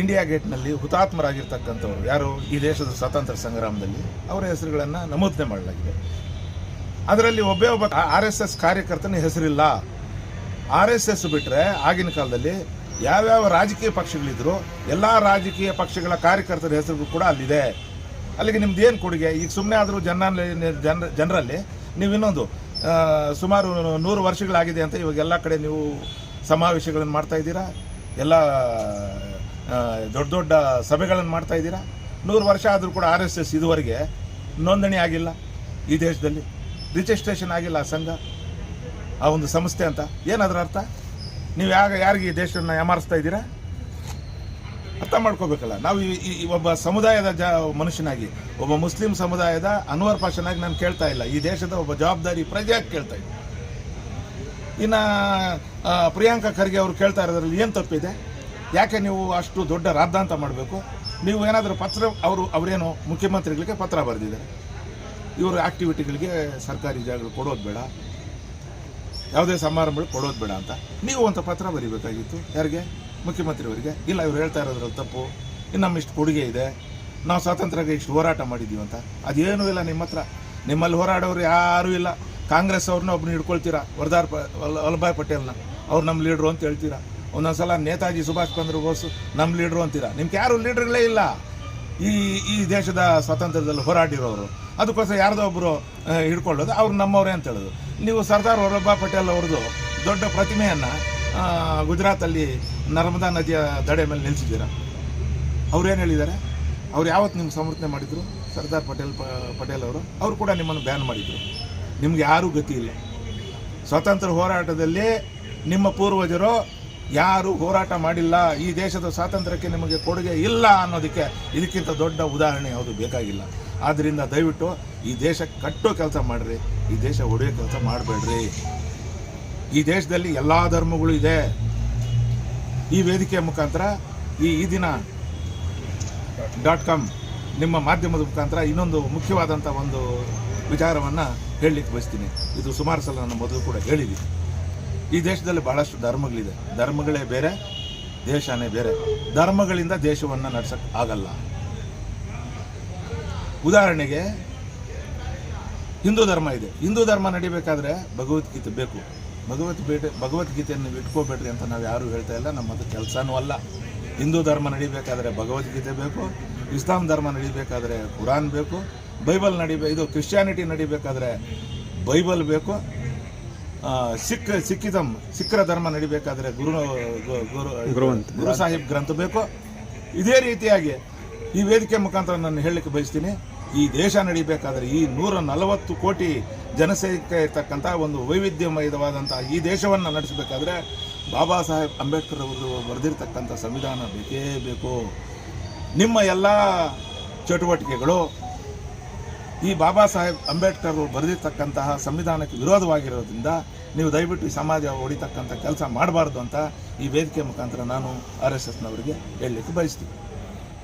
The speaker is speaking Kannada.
ಇಂಡಿಯಾ ಗೇಟ್ನಲ್ಲಿ ಹುತಾತ್ಮರಾಗಿರ್ತಕ್ಕಂಥವ್ರು ಯಾರು? ಈ ದೇಶದ ಸ್ವಾತಂತ್ರ್ಯ ಸಂಗ್ರಾಮದಲ್ಲಿ. ಅವರ ಹೆಸರುಗಳನ್ನು ನಮೂದನೆ ಮಾಡಲಾಗಿದೆ. ಅದರಲ್ಲಿ ಒಬ್ಬೇ ಒಬ್ಬ ಆರ್ ಎಸ್ ಎಸ್ ಕಾರ್ಯಕರ್ತನ ಹೆಸರಿಲ್ಲ. ಆರ್ ಎಸ್ ಎಸ್ ಬಿಟ್ಟರೆ ಆಗಿನ ಕಾಲದಲ್ಲಿ ಯಾವ್ಯಾವ ರಾಜಕೀಯ ಪಕ್ಷಗಳಿದ್ರು, ಎಲ್ಲ ರಾಜಕೀಯ ಪಕ್ಷಗಳ ಕಾರ್ಯಕರ್ತರ ಹೆಸರು ಕೂಡ ಅಲ್ಲಿದೆ. ಅಲ್ಲಿಗೆ ನಿಮ್ದು ಏನು ಕೊಡುಗೆ? ಈಗ ಸುಮ್ಮನೆ ಆದರೂ ಜನ ಜನ, ಜನರಲ್ಲಿ ನೀವು ಇನ್ನೊಂದು ಸುಮಾರು ನೂರು ವರ್ಷಗಳಾಗಿದೆ ಅಂತ ಇವಾಗ ಎಲ್ಲ ಕಡೆ ನೀವು ಸಮಾವೇಶಗಳನ್ನು ಮಾಡ್ತಾ ಇದ್ದೀರಾ? ಎಲ್ಲ ದೊಡ್ಡ ದೊಡ್ಡ ಸಭೆಗಳನ್ನು ಮಾಡ್ತಾ ಇದ್ದೀರಾ? ನೂರು ವರ್ಷ ಆದರೂ ಕೂಡ ಆರ್ ಎಸ್ ಎಸ್ ಇದುವರೆಗೆ ನೋಂದಣಿ ಆಗಿಲ್ಲ ಈ ದೇಶದಲ್ಲಿ. ರಿಜಿಸ್ಟ್ರೇಷನ್ ಆಗಿಲ್ಲ ಆ ಸಂಘ. ಆ ಒಂದು ಸಂಸ್ಥೆ ಅಂತ. ಏನದ್ರ ಅರ್ಥ? ನೀವು ಯಾಗ, ಯಾರಿಗೆ ಈ ದೇಶವನ್ನು ಯಾಮಾರಿಸ್ತಾ ಇದ್ದೀರಾ? ಅರ್ಥ ಮಾಡ್ಕೋಬೇಕಲ್ಲ. ನಾವು ಈ- ಒಬ್ಬ ಸಮುದಾಯದ ಜ, ಮನುಷ್ಯನಾಗಿ, ಒಬ್ಬ ಮುಸ್ಲಿಂ ಸಮುದಾಯದ ಅನ್ವರ್ ಪಾಷನಾಗಿ ನಾನು ಕೇಳ್ತಾ ಇಲ್ಲ. ಈ ದೇಶದ ಒಬ್ಬ ಜವಾಬ್ದಾರಿ ಪ್ರಜೆಯಾಗಿ ಕೇಳ್ತಾ ಇದ್ದೀನಿ ಇನ್ನು ಪ್ರಿಯಾಂಕಾ ಖರ್ಗೆ ಅವರು ಕೇಳ್ತಾ ಇರೋದ್ರಲ್ಲಿ ಏನು ತಪ್ಪಿದೆ? ಯಾಕೆ ನೀವು ಅಷ್ಟು ದೊಡ್ಡ ರಾದ್ದಾಂತ ಮಾಡಬೇಕು? ನೀವು ಏನಾದರೂ ಪತ್ರ, ಅವರು, ಅವರೇನು ಮುಖ್ಯಮಂತ್ರಿಗಳಿಗೆ ಪತ್ರ ಬರೆದಿದ್ದಾರೆ. ಇವರ ಆ್ಯಕ್ಟಿವಿಟಿಗಳಿಗೆ ಸರ್ಕಾರಿ ಜಾಗಗಳು ಕೊಡೋದು ಬೇಡ. ಯಾವುದೇ ಸಮಾರಂಭಗಳು ಕೊಡೋದು ಬೇಡ ಅಂತ. ನೀವು ಅಂತ ಪತ್ರ ಬರೀಬೇಕಾಗಿತ್ತು. ಯಾರಿಗೆ? ಮುಖ್ಯಮಂತ್ರಿಯವರಿಗೆ. ಇಲ್ಲ, ಇವ್ರು ಹೇಳ್ತಾ ಇರೋದ್ರಲ್ಲಿ ತಪ್ಪು. ಇನ್ನು ನಮ್ಮ ಇಷ್ಟು ಕೊಡುಗೆ ಇದೆ. ನಾವು ಸ್ವಾತಂತ್ರ್ಯಕ್ಕೆ ಇಷ್ಟು ಹೋರಾಟ ಮಾಡಿದ್ದೀವಿ ಅಂತ. ಅದೇನೂ ಇಲ್ಲ ನಿಮ್ಮ ಹತ್ರ. ನಿಮ್ಮಲ್ಲಿ ಹೋರಾಡೋರು ಯಾರೂ ಇಲ್ಲ. ಕಾಂಗ್ರೆಸ್ ಅವ್ರನ್ನ ಒಬ್ಬನ ಹಿಡ್ಕೊಳ್ತೀರಾ? ವರದಾರ್ ವಲ್ಲಭಾಯ್ ಪಟೇಲ್ನ. ಅವ್ರು ನಮ್ಮ ಲೀಡ್ರು ಅಂತ ಹೇಳ್ತೀರಾ? ಒಂದೊಂದ್ಸಲ ನೇತಾಜಿ ಸುಭಾಷ್ ಚಂದ್ರ ಬೋಸ್ ನಮ್ಮ ಲೀಡ್ರು ಅಂತೀರ? ನಿಮ್ಗೆ ಯಾರು ಲೀಡ್ರ್ಗಳೇ ಇಲ್ಲ. ಈ ಈ ದೇಶದ ಸ್ವಾತಂತ್ರ್ಯದಲ್ಲಿ ಹೋರಾಡಿರೋರು. ಅದಕ್ಕೋಸ್ಕರ ಯಾರ್ದೋ ಒಬ್ಬರು ಹಿಡ್ಕೊಳ್ಳೋದು, ಅವ್ರು ನಮ್ಮವರೇ ಅಂತ ಹೇಳೋದು. ನೀವು ಸರ್ದಾರ್ ವಲ್ಲಭಾಯ್ ಪಟೇಲ್ ಅವ್ರದ್ದು ದೊಡ್ಡ ಪ್ರತಿಮೆಯನ್ನು ಗುಜರಾತಲ್ಲಿ ನರ್ಮದಾ ನದಿಯ ದಡೆ ಮೇಲೆ ನಿಲ್ಲಿಸಿದ್ದೀರಾ ಅವ್ರೇನು ಹೇಳಿದ್ದಾರೆ? ಅವ್ರು ಯಾವತ್ತು ನಿಮ್ಗೆ ಸಮರ್ಥನೆ ಮಾಡಿದರು? ಸರ್ದಾರ್ ಪಟೇಲ್ ಪಟೇಲ್ ಅವರು? ಅವರು ಕೂಡ ನಿಮ್ಮನ್ನು ಬ್ಯಾನ್ ಮಾಡಿದರು. ನಿಮ್ಗೆ ಯಾರೂ ಗತಿ ಇಲ್ಲ. ಸ್ವಾತಂತ್ರ್ಯ ಹೋರಾಟದಲ್ಲಿ ನಿಮ್ಮ ಪೂರ್ವಜರು ಯಾರು ಹೋರಾಟ ಮಾಡಿಲ್ಲ, ಈ ದೇಶದ ಸ್ವಾತಂತ್ರ್ಯಕ್ಕೆ ನಿಮಗೆ ಕೊಡುಗೆ ಇಲ್ಲ ಅನ್ನೋದಕ್ಕೆ ಇದಕ್ಕಿಂತ ದೊಡ್ಡ ಉದಾಹರಣೆ ಯಾವುದು ಬೇಕಾಗಿಲ್ಲ. ಆದ್ದರಿಂದ ದಯವಿಟ್ಟು ಈ ದೇಶ ಕಟ್ಟೋ ಕೆಲಸ ಮಾಡಿರಿ, ಈ ದೇಶ ಒಡೆಯೋ ಕೆಲಸ ಮಾಡಬೇಡ್ರಿ. ಈ ದೇಶದಲ್ಲಿ ಎಲ್ಲ ಧರ್ಮಗಳು ಇದೆ. ಈ ವೇದಿಕೆಯ ಮುಖಾಂತರ ಈ ಈ ದಿನ ಡಾಟ್ ಕಾಮ್ ನಿಮ್ಮ ಮಾಧ್ಯಮದ ಮುಖಾಂತರ ಇನ್ನೊಂದು ಮುಖ್ಯವಾದಂಥ ಒಂದು ವಿಚಾರವನ್ನು ಹೇಳಲಿಕ್ಕೆ ಬಯಸ್ತೀನಿ. ಇದು ಸುಮಾರು ಸಲ ನಾನು ಮೊದಲು ಕೂಡ ಹೇಳಿದ್ದೀನಿ. ಈ ದೇಶದಲ್ಲಿ ಬಹಳಷ್ಟು ಧರ್ಮಗಳಿದೆ. ಧರ್ಮಗಳೇ ಬೇರೆ, ದೇಶನೇ ಬೇರೆ. ಧರ್ಮಗಳಿಂದ ದೇಶವನ್ನು ನಡೆಸಕ್ ಆಗಲ್ಲ. ಉದಾಹರಣೆಗೆ, ಹಿಂದೂ ಧರ್ಮ ಇದೆ. ಹಿಂದೂ ಧರ್ಮ ನಡಿಬೇಕಾದ್ರೆ ಭಗವದ್ಗೀತೆ ಬೇಕು. ಭಗವದ್ಗೀತೆ ಭಗವದ್ಗೀತೆಯನ್ನು ಇಟ್ಕೋಬೇಡ್ರಿ ಅಂತ ನಾವು ಯಾರೂ ಹೇಳ್ತಾ ಇಲ್ಲ. ನಮ್ಮದು ಕೆಲಸನೂ ಅಲ್ಲ. ಹಿಂದೂ ಧರ್ಮ ನಡಿಬೇಕಾದ್ರೆ ಭಗವದ್ಗೀತೆ ಬೇಕು. ಇಸ್ಲಾಂ ಧರ್ಮ ನಡಿಬೇಕಾದ್ರೆ ಕುರಾನ್ ಬೇಕು. ಬೈಬಲ್ ನಡಿಬೇಕು ಇದು ಕ್ರಿಶ್ಚಿಯಾನಿಟಿ ನಡಿಬೇಕಾದ್ರೆ ಬೈಬಲ್ ಬೇಕು. ಸಿಖ್ ಸಿಕ್ಕಿದಂ ಸಿಖ್ರ ಧರ್ಮ ನಡಿಬೇಕಾದ್ರೆ ಗುರು ಗುರು ಗುರು ಸಾಹಿಬ್ ಗ್ರಂಥ ಬೇಕು. ಇದೇ ರೀತಿಯಾಗಿ ಈ ವೇದಿಕೆ ಮುಖಾಂತರ ನಾನು ಹೇಳಲಿಕ್ಕೆ ಬಯಸ್ತೀನಿ. ಈ ದೇಶ ನಡಿಬೇಕಾದ್ರೆ ಈ ನೂರ ನಲವತ್ತು ಕೋಟಿ ಜನಸಂಖ್ಯೆ ಇರ್ತಕ್ಕಂಥ ಒಂದು ವೈವಿಧ್ಯಮಯವಾದಂಥ ಈ ದೇಶವನ್ನು ನಡೆಸಬೇಕಾದ್ರೆ ಬಾಬಾ ಸಾಹೇಬ್ ಅಂಬೇಡ್ಕರ್ ಅವರು ಬರೆದಿರ್ತಕ್ಕಂಥ ಸಂವಿಧಾನ ಬೇಕೇ ಬೇಕು. ನಿಮ್ಮ ಎಲ್ಲ ಚಟುವಟಿಕೆಗಳು ಈ ಬಾಬಾ ಸಾಹೇಬ್ ಅಂಬೇಡ್ಕರ್ ಅವರು ಬರೆದಿರ್ತಕ್ಕಂತಹ ಸಂವಿಧಾನಕ್ಕೆ ವಿರೋಧವಾಗಿರೋದ್ರಿಂದ ನೀವು ದಯವಿಟ್ಟು ಈ ಸಮಾಜ ಹೊಡಿತಕ್ಕಂಥ ಕೆಲಸ ಮಾಡಬಾರ್ದು ಅಂತ ಈ ವೇದಿಕೆ ಮುಖಾಂತರ ನಾನು ಆರ್ ಎಸ್ ಎಸ್ನವರಿಗೆ ಹೇಳಲಿಕ್ಕೆ ಬಯಸ್ತೀನಿ.